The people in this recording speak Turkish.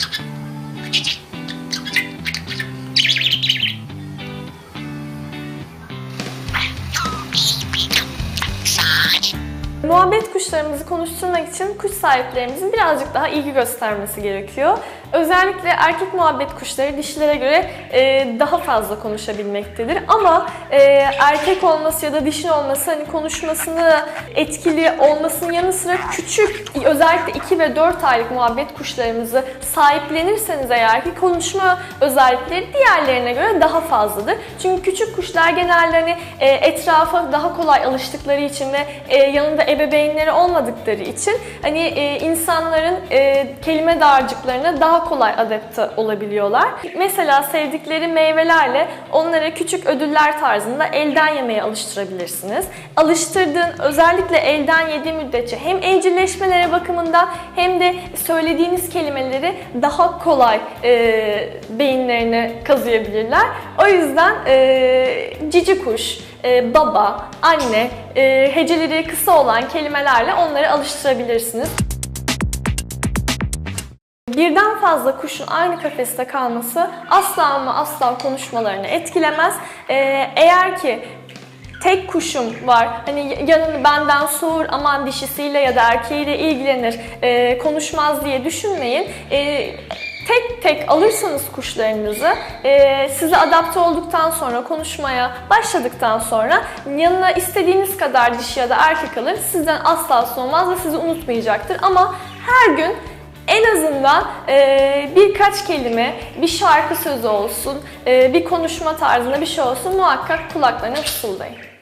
Thank you. Muhabbet kuşlarımızı konuşturmak için kuş sahiplerimizin birazcık daha ilgi göstermesi gerekiyor. Özellikle erkek muhabbet kuşları dişilere göre e, daha fazla konuşabilmektedir. Ama e, erkek olması ya da dişin olması hani konuşmasını etkili olmasının yanı sıra küçük özellikle 2 ve 4 aylık muhabbet kuşlarımızı sahiplenirseniz eğer ki konuşma özellikleri diğerlerine göre daha fazladır. Çünkü küçük kuşlar genelde hani e, etrafa daha kolay alıştıkları için ve e, yanında ebeveynleri olmadıkları için hani e, insanların e, kelime dağarcıklarına daha kolay adapte olabiliyorlar. Mesela sevdikleri meyvelerle onlara küçük ödüller tarzında elden yemeye alıştırabilirsiniz. Alıştırdığın özellikle elden yediği müddetçe hem evcilleşmelere bakımından hem de söylediğiniz kelimeleri daha kolay e, beyinlerine kazıyabilirler. O yüzden e, cici kuş, e, baba, anne, e, heceleri kısa olan kelimelerle onları alıştırabilirsiniz. Birden fazla kuşun aynı kafeste kalması asla ama asla konuşmalarını etkilemez. Ee, eğer ki tek kuşum var, hani yanını benden soğur, aman dişisiyle ya da erkeğiyle ilgilenir, e, konuşmaz diye düşünmeyin. E, tek tek alırsanız kuşlarınızı e, size adapte olduktan sonra konuşmaya başladıktan sonra yanına istediğiniz kadar dişi ya da erkek alır sizden asla soğumaz ve sizi unutmayacaktır ama her gün en azından e, birkaç kelime, bir şarkı sözü olsun, e, bir konuşma tarzında bir şey olsun muhakkak kulaklarına fısıldayın.